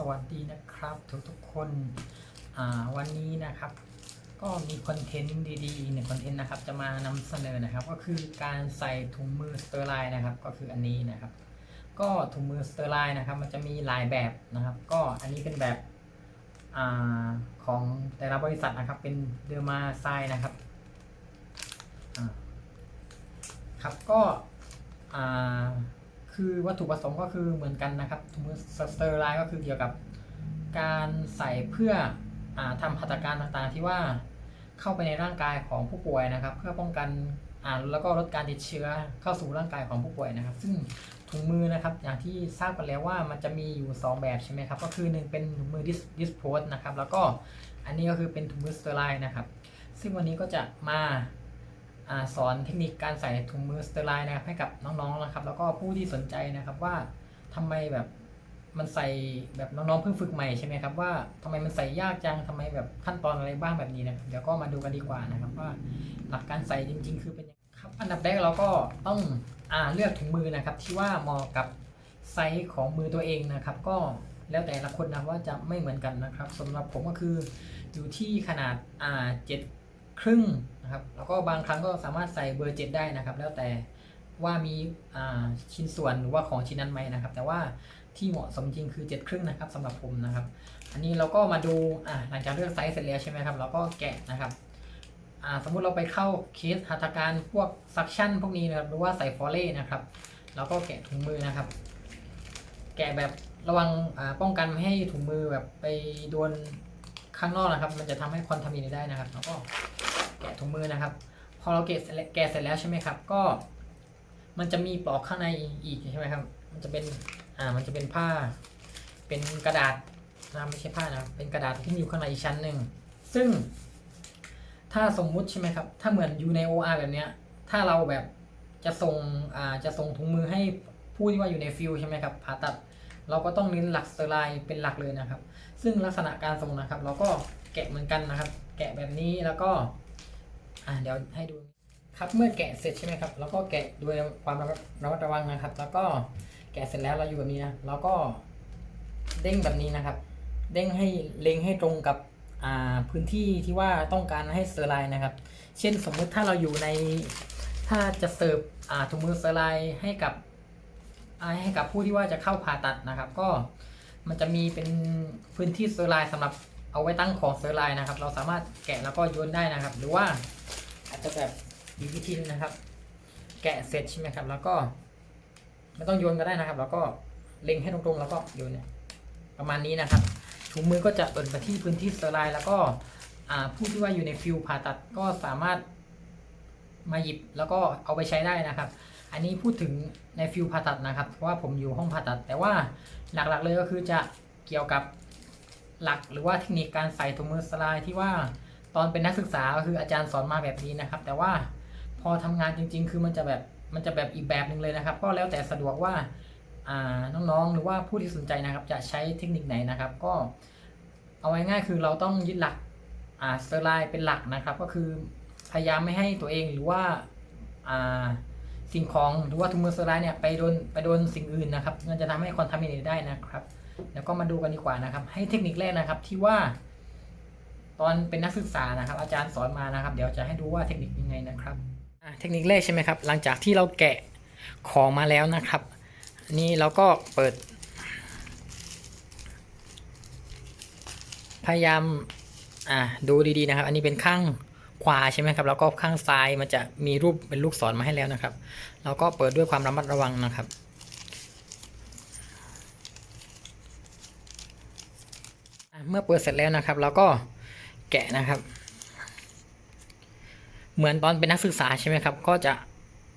สวัสดีนะครับทุกทุกๆคนวันนี้นะครับ ก็มีคอนเทนต์ดีๆอีกหนึ่งคอนเทนต์นะครับจะมานำเสนอนะครับ ก็คือการใส่ถุงมือสเตอร์ไลน์นะครับ ก็คืออันนี้นะครับ ก็ถุงมือสเตอร์ไลน์นะครับ มันจะมีหลายแบบนะครับ ก็อันนี้เป็นแบบอของแต่ละบริษัทนะครับ เป็นเดอร์มาไซนะครับครับก็ คือวัตถุประสงค์ก็คือเหมือนกันนะครับถุงมือสเตอร์ไลน์ก็คือเกี่ยวกับการใส่เพื่ออาทำหัตถการต่างๆที่ว่าเข้าไปในร่างกายของผู้ป่วยนะครับ เพื่อป้องกันแล้วก็ลดการติดเชื้อเข้าสู่ร่างกายของผู้ป่วยนะครับ ซึ่งถุงมือนะครับ อย่างที่ทราบกันแล้วว่ามันจะมีอยู่ 2 แบบใช่ไหมครับ ก็คือหนึ่งเป็นถุงมือดิสดิสโพสนะครับ แล้วก็อันนี้ก็คือเป็นถุงมือสเตอร์ไลน์นะครับ ซึ่งวันนี้ก็จะมา สอนเทคนิคการใส่ถุงมือสเตอร์ไลน์นะครับให้กับน้องๆนะครับ แล้วก็ผู้ที่สนใจนะครับว่าทำไมแบบมันใส่แบบน้องๆเพิ่งฝึกใหม่ใช่ไหมครับว่าทำไมมันใส่ยากจังทำไมแบบขั้นตอนอะไรบ้างแบบนี้นะครับเดี๋ยวก็มาดูกันดีกว่านะครับว่าหลักการใส่จริง ๆ คือเป็นยังครับ อันดับแรกเราก็ต้องอ่าเลือกถุงมือนะครับ ที่ว่าเหมาะกับไซส์ของมือตัวเองนะครับ ก็แล้วแต่ละคนนะว่าจะไม่เหมือนกันนะครับสำหรับผมก็คืออยู่ที่ขนาดอ่าเจ็ดครึ่ง นะครับแล้วก็บางครั้งก็สามารถใส่เบอร์เจ็ดได้นะครับ แล้วแต่ว่ามีชิ้นส่วนหรือว่าของชิ้นนั้นไหมนะครับ แต่ว่าที่เหมาะสมจริงคือ7ครึ่งนะครับสำหรับผมนะครับ อันนี้เราก็มาดูหลังจากเลือกไซส์เสร็จแล้วใช่ไหมครับเราก็แกะนะครับสมมุติเราไปเข้าเคสหัตถการพวกซักชั่นพวกนี้นะครับหรือว่าใส่ฟอเล่นะครับเราก็แกะถุงมือนะครับ แกะแบบระวังป้องกันไม่ให้ถุงมือแบบไปโดนข้างนอกนะครับ มันจะทำให้คอนทามินได้นะครับ แล้วก็ แกะถุงมือนะครับ พอเราแกะเสร็จแล้วแกะเสร็จแล้วใช่ไหมครับ ก็ มันจะมีปลอกข้างในอีกใช่ไหมครับ มันจะเป็นอ่ามันจะเป็นผ้า เป็นกระดาษนะไม่ใช่ผ้านะเป็นกระดาษที่มีอยู่ข้างในอีกชั้นหนึ่งซึ่ง ถ้าสมมุติใช่ไหมครับ ถ้าเหมือนอยู่ใน OR แบบเนี้ย ถ้าเราแบบจะส่งอ่าจะส่งถุงมือให้ผู้ที่ว่าอยู่ในฟิลใช่ไหมครับผ่าตัดเราก็ต้องเน้นหลักสเตอร์ไลน์เป็นหลักเลยนะครับ ซึ่งลักษณะการส่งนะครับ เราก็แกะเหมือนกันนะครับ แกะแบบนี้แล้วก็ อ่าเดี๋ยวให้ดูครับเมื่อแกะเสร็จใช่ไหมครับแล้วก็แกะด้วยความระมัดระวังนะครับ แล้วก็แกะเสร็จแล้วเราอยู่แบบนี้นะแล้วก็เด้งแบบนี้นะครับ เด้งให้เล็งให้ตรงกับอ่าพื้นที่ที่ว่าต้องการให้เตอร์ไลน์นะครับ เช่นสมมุติถ้าเราอยู่ในถ้าจะเสิร์ฟอ่าถุงมือเตอร์ไลน์ให้กับให้กับผู้ที่ว่าจะเข้าผ่าตัดนะครับ ก็มันจะมีเป็นพื้นที่เตอร์ไลน์สำหรับเอาไว้ตั้งของเซอร์ไลน์นะครับ เราสามารถแกะแล้วก็โยนได้นะครับ หรือว่า จจะแบบอีกวิธีนึงนะครับ แกะเสร็จใช่ไหมครับ แล้วก็ไม่ต้องโยนก็ได้นะครับ แล้วก็เล็งให้ตรงๆ แล้วก็โยนเนี่ยประมาณนี้นะครับถุงมือก็จะหล่นไปที่พื้นที่เซอร์ไลน์แล้วก็ผู้ที่ว่าอยู่ในฟิลผ่าตัดก็สามารถมาหยิบแล้วก็เอาไปใช้ได้นะครับ อันนี้พูดถึงในฟิลผ่าตัดนะครับเพราะว่าผมอยู่ห้องผ่าตัด แต่ว่าหลักๆเลยก็คือจะเกี่ยวกับหลักหรือว่าเทคนิคการใส่ถุงมือสไลด์ที่ว่า ตอนเป็นนักศึกษาก็คืออาจารย์สอนมาแบบนี้นะครับ แต่ว่าพอทำงานจริง ๆ คือมันจะแบบมันจะแบบอีกแบบหนึ่งเลยนะครับ ก็แล้วแต่สะดวกว่าน้องๆ หรือว่าผู้ที่สนใจนะครับ จะใช้เทคนิคไหนนะครับ ก็เอาไว้ง่ายคือเราต้องยึดหลักอ่าสไลด์เป็นหลักนะครับ ก็คือพยายามไม่ให้ตัวเองหรือว่าอ่าสิ่งของหรือว่าถุงมือสไลด์เนี่ยไปโดนไปโดนสิ่งอื่นนะครับ มันจะทำให้คอนทามิเนตได้นะครับเดี๋ยวก็มาดูกันดีกว่านะครับ ให้เทคนิคแรกนะครับที่ว่า ตอนเป็นนักศึกษานะครับ อาจารย์สอนมานะครับ เดี๋ยวจะให้ดูว่าเทคนิคยังไงนะครับเทคนิคแรกใช่ไหมครับ หลังจากที่เราแกะของมาแล้วนะครับ นี่เราก็เปิด พยายามอะดูดีๆนะครับ อันนี้เป็นข้างขวาใช่ไหมครับ แล้วก็ข้างซ้ายมันจะมีรูปเป็นลูกศรมาให้แล้วนะครับ เราก็เปิดด้วยความระมัดระวังนะครับเมื่อเปิดเสร็จแล้วนะครับ เราก็ แกะนะครับ เหมือนตอนเป็นนักศึกษาใช่ไหมครับ ก็จะ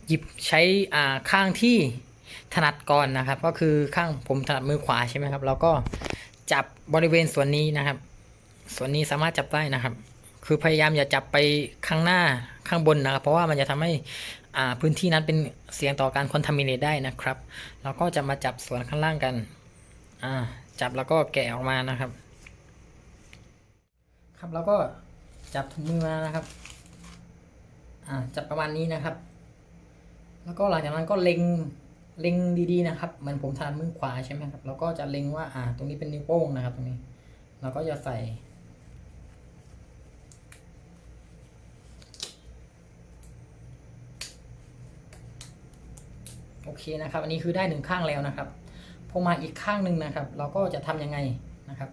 หยิบใช้อ่าข้างที่ถนัดก่อนนะครับ ก็คือข้างผมถนัดมือขวาใช่ไหมครับเราก็จับบริเวณส่วนนี้นะครับ ส่วนนี้สามารถจับได้นะครับ คือพยายามอย่าจับไปข้างหน้าข้างบนนะครับ เพราะว่ามันจะทำให้อ่าพื้นที่นั้นเป็นเสี่ยงต่อการคอนทามิเนตได้นะครับเราก็จะมาจับส่วนข้างล่างกันอ่าจับแล้วก็แกะออกมานะครับ ครับแล้วก็จับถุงมือมานะครับ อ่าจับประมาณนี้นะครับ แล้วก็หลังจากนั้นก็เล็งเล็งดีๆนะครับเหมันผมถนัดมือขวาใช่ไหมครับเราก็จะเล็งว่าอ่า ตรงนี้เป็นนิ้วโป้งนะครับ ตรงนี้เราก็จะใส่โอเคนะครับ อันนี้คือได้หนึ่งข้างแล้วนะครับพอมาอีกข้างหนึ่งนะครับ เราก็จะทำยังไงนะครับ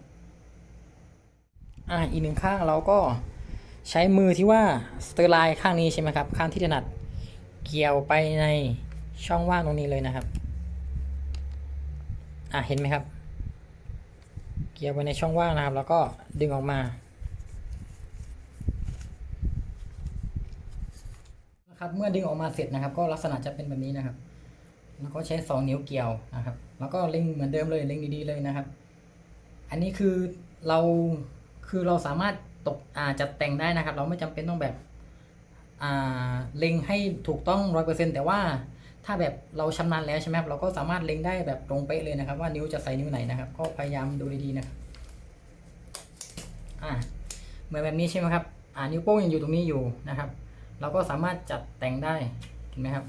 อ่าอีกหนึ่งข้างเราก็ใช้มือที่ว่าสเตอร์ไลน์ข้างนี้ใช่ไหมครับ ข้างที่ถนัดเกี่ยวไปในช่องว่างตรงนี้เลยนะครับ อะเห็นไหมครับ เกี่ยวไปในช่องว่างนะครับ แล้วก็ดึงออกมานะครับเมื่อดึงออกมาเสร็จนะครับ ก็ลักษณะจะเป็นแบบนี้นะครับ แล้วก็ใช้สองนิ้วเกี่ยวนะครับ แล้วก็เล็งเหมือนเดิมเลยเล็งดีๆเลยนะครับ อันนี้คือเรา คือเราสามารถตกอาจัดแต่งได้นะครับ เราไม่จำเป็นต้องแบบอ่าเล็งให้ถูกต้องร้อยเปอร์เซ็นต์แต่ว่าถ้าแบบเราชำนาญแล้วใช่ไหมครับเราก็สามารถเล็งได้แบบตรงเป๊ะเลยนะครับ ว่านิ้วจะใส่นิ้วไหนนะครับ ก็พยายามดูดีๆนะครับอ่าเหมือนแบบนี้ใช่ไหมครับอ่านิ้วโป้งยังอยู่ตรงนี้อยู่นะครับ เราก็สามารถจัดแต่งได้เห็นไหมครับ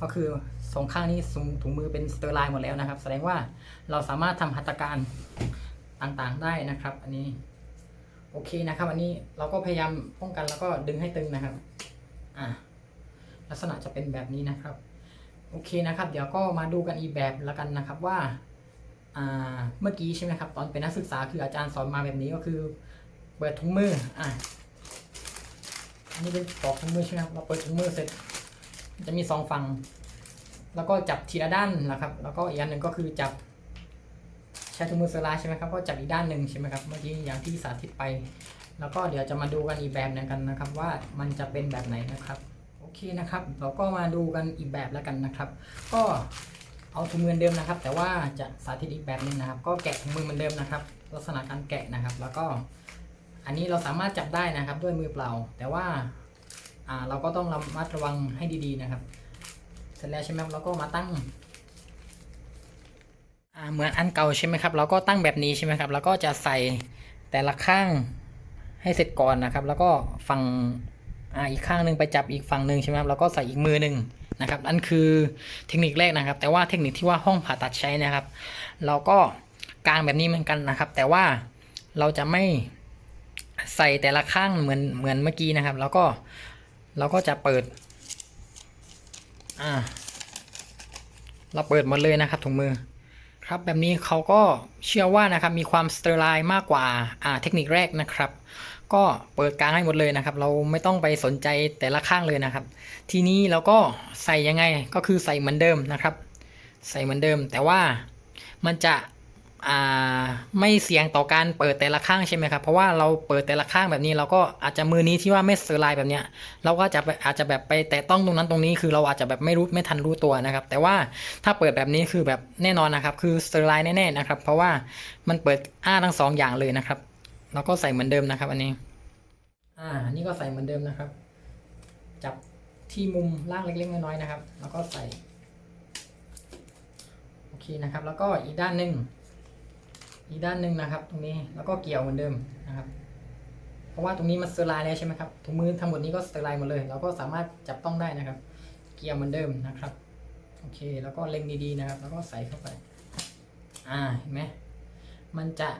ก็คือสองข้างนี้ถุงมือเป็นสเตอร์ไลน์หมดแล้วนะครับ แสดงว่าเราสามารถทำหัตถการต่างๆได้นะครับ อันนี้ โอเคนะครับ อันนี้เราก็พยายามป้องกันแล้วก็ดึงให้ตึงนะครับ อ่าลักษณะจะเป็นแบบนี้นะครับ โอเคนะครับ เดี๋ยวก็มาดูกันอีกแบบแล้วกันนะครับว่าอ่าเมื่อกี้ใช่ไหมครับ ตอนเป็นนักศึกษาคืออาจารย์สอนมาแบบนี้ก็คือ เปิดถุงมืออ่าอันนี้เป็นปอกถุงมือใช่ไหมครับเราเปิดถุงมือเสร็จ จะมีสองฝั่งแล้วก็จับทีละด้านนะครับ แล้วก็อีกอันหนึ่งก็คือจับ ใช้ถุงมือสลาใช่ไหมครับก็จับอีกด้านหนึ่งใช่ไหมครับเมื่อกี้อย่างที่สาธิตไป แล้วก็เดี๋ยวจะมาดูกันอีกแบบหนึงกันนะครับ ว่ามันจะเป็นแบบไหนนะครับโอเคนะครับเราก็มาดูกันอีกแบบแล้วกันนะครับ ก็เอาถุงมือเดิมนะครับ แต่ว่าจะสาธิตอีกแบบหนึ่งนะครับ ก็แกะถุงมือเหมือนเดิมนะครับ ลักษณะการแกะนะครับ แล้วก็อันนี้เราสามารถจับได้นะครับด้วยมือเปล่า แต่ว่าเราก็ต้องระมัดระวังให้ดีๆนะครับ เสร็จแล้วใช่ไหมครับเราก็มาตั้ง เหมือนอันเก่าใช่ไหมครับ เราก็ตั้งแบบนี้ใช่ไหมครับ แล้วก็จะใส่แต่ละข้างให้เสร็จก่อนนะครับ แล้วก็ฝั่งอ่าอีกข้างหนึ่งไปจับอีกฝั่งหนึ่งใช่ไหมครับ แล้วก็ใส่อีกมือหนึ่งนะครับอันคือเทคนิคแรกนะครับ แต่ว่าเทคนิคที่ว่าห้องผ่าตัดใช้นะครับ เราก็กางแบบนี้เหมือนกันนะครับ แต่ว่าเราจะไม่ใส่แต่ละข้างเหมือนเหมือนเมื่อกี้นะครับ แล้วก็เราก็จะเปิด อ่า เราเปิดหมดเลยนะครับถุงมือ ครับแบบนี้เขาก็เชื่อว่านะครับมีความสเตอร์ไลน์มากกว่าอ่าเทคนิคแรกนะครับ ก็เปิดกลางให้หมดเลยนะครับ เราไม่ต้องไปสนใจแต่ละข้างเลยนะครับ ทีนี้เราก็ใส่ยังไงก็คือใส่เหมือนเดิมนะครับ ใส่เหมือนเดิม แต่ว่ามันจะ อ่าไม่เสี่ยงต่อการเปิดแต่ละข้างใช่ไหมครับ เพราะว่าเราเปิดแต่ละข้างแบบนี้เราก็อาจจะมือนี้ที่ว่าไม่เตอร์ไลน์แบบเนี้ยเราก็จะอาจจะแบบไปแตะต้องตรงนั้นตรงนี้คือเราอาจจะแบบไม่รู้ไม่ทันรู้ตัวนะครับ แต่ว่าถ้าเปิดแบบนี้คือแบบแน่นอนนะครับ คือเตอร์ไลน์แน่ๆนะครับ เพราะว่ามันเปิดอ้าทั้งสองอย่างเลยนะครับเราก็ใส่เหมือนเดิมนะครับ อันนี้ อ่าอันนี่ก็ใส่เหมือนเดิมนะครับ จับที่มุมล่างเล็กๆน้อยๆนะครับ แล้วก็ใส่โอเคนะครับ แล้วก็อีกด้านหนึ่ง อีกด้านหนึ่งนะครับ ตรงนี้แล้วก็เกี่ยวเหมือนเดิมนะครับ เพราะว่าตรงนี้มันสเตอร์ไลน์แล้วใช่ไหมครับถุงมือทั้งหมดนี้ก็สเตอร์ไลน์หมดเลยเราก็สามารถจับต้องได้นะครับ เกี่ยวเหมือนเดิมนะครับโอเค แล้วก็เล็งดีๆนะครับ แล้วก็ใส่เข้าไป อ่าเห็นไหมมันจะ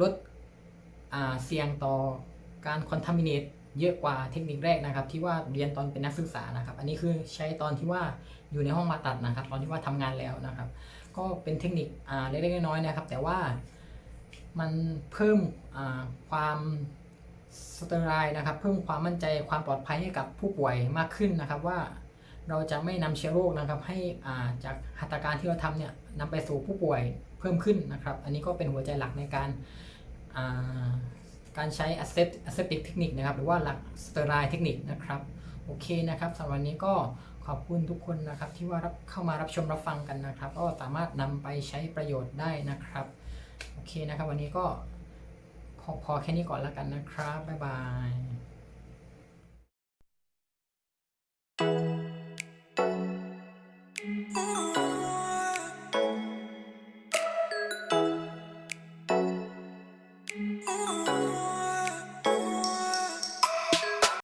ลดอ่าเสี่ยงต่อการคอนทามิเนตเยอะกว่าเทคนิคแรกนะครับ ที่ว่าเรียนตอนเป็นนักศึกษานะครับ อันนี้คือใช้ตอนที่ว่า อยู่ในห้องมาตัดนะครับ ตอนที่ว่าทำงานแล้วนะครับ ก็เป็นเทคนิคเล็กๆน้อยๆนะครับ แต่ว่ามันเพิ่มความสเตอร์ไลน์นะครับ เพิ่มความมั่นใจความปลอดภัยให้กับผู้ป่วยมากขึ้นนะครับว่าเราจะไม่นำเชื้อโรคนะครับ ให้จากหัตถการที่เราทำเนี่ยนำไปสู่ผู้ป่วยเพิ่มขึ้นนะครับ อันนี้ก็เป็นหัวใจหลักในการาการใช้ asset aseptic เทคนิคนะครับ หรือว่าหลัก sterile เทคนิคนะครับ โอเคนะครับสำหรับวันนี้ก็ ขอบคุณทุกคนนะครับที่ว่ารับเข้ามารับชมรับฟังกันนะครับ ก็สามารถนำไปใช้ประโยชน์ได้นะครับ โอเคนะครับ วันนี้ก็ขอพอแค่นี้ก่อนแล้วกันนะครับ บ๊ายบาย